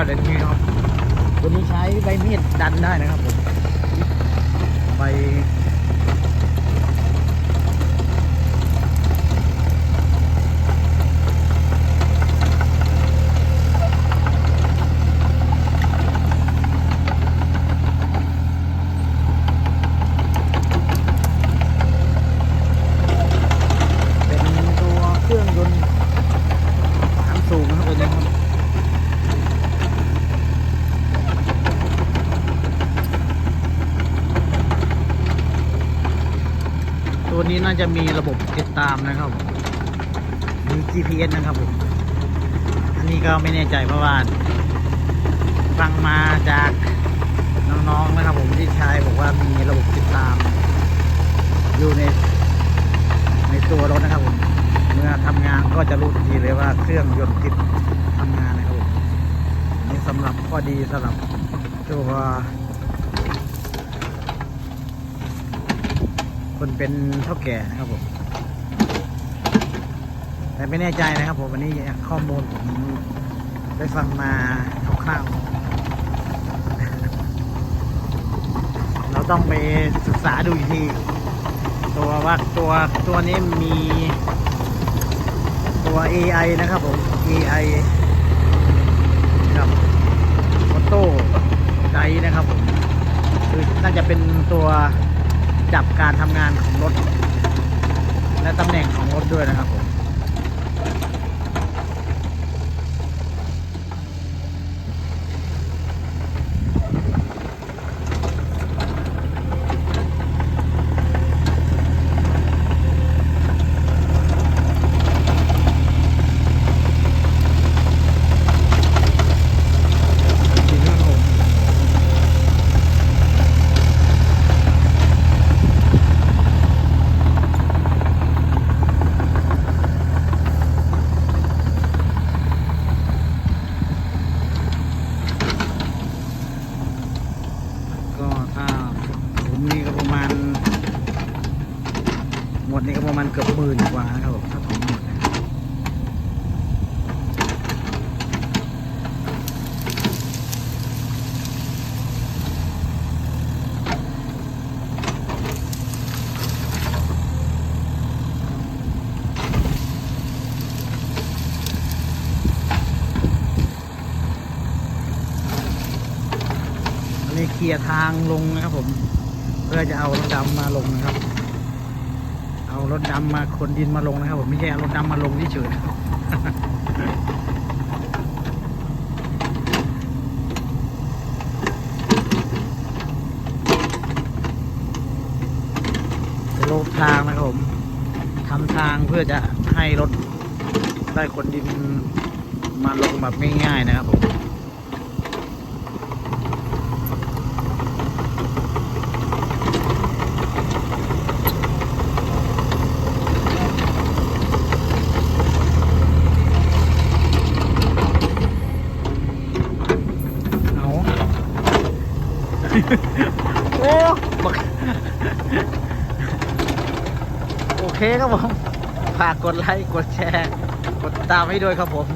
ก็เดี๋ยวนี้ครับตัวนี้ใช้ใบมีดดันได้นะครับผมใบเป็นตัวเครื่องยนต์สามสูงนะครับตัวนี้ครับ ตัวนี้น่าจะมีระบบติดตามนะครับมี GPS นะครับผม อันนี้ก็ไม่แน่ใจเพราะว่าฟังมาจากน้องๆนะครับผมที่ใช้บอกว่ามีระบบติดตาม อยู่ในในตัวรถนะครับผม เมื่อทำงานก็จะรู้ทันทีเลยว่าเครื่องยนต์ติดทำงานนะครับผมนนี่สำหรับข้อดีสำหรับตัว คนเป็นเท่าแก่นะครับผมแต่ไม่แน่ใจนะครับผมวันนี้ข้อมูลผมได้ฟังมาคร่าวๆเราต้องไปศึกษาดูอีกที ตัวว่าตัวตัวนี้มีตัว AI นะครับผม AI กับออโต้ไดนะครับผมคือน่าจะเป็นตัว จับการทำงานของรถ และตำแหน่งของรถด้วยนะครับผม ดีมากผม ก็ถ้าผมนี่ก็ประมาณ หมดนี่ก็ประมาณเกือบหมื่นกว่านะครับผมถ้าผมหมดนะอันนี้เคลียร์ทางลงนะครับผม เพื่อจะเอารถดำมาลงนะครับ เอารถดำมาขนดินมาลงนะครับผมไม่ใช่เอารถดำมาลงที่เฉยโลกทางนะครับผมทำทางเพื่อจะให้รถได้ขนดินมาลงแบบง่ายๆนะครับผม เอา โอ้บักโอเคครับผม ฝากกดไลค์ กดแชร์ กดติดตามให้ด้วยครับผม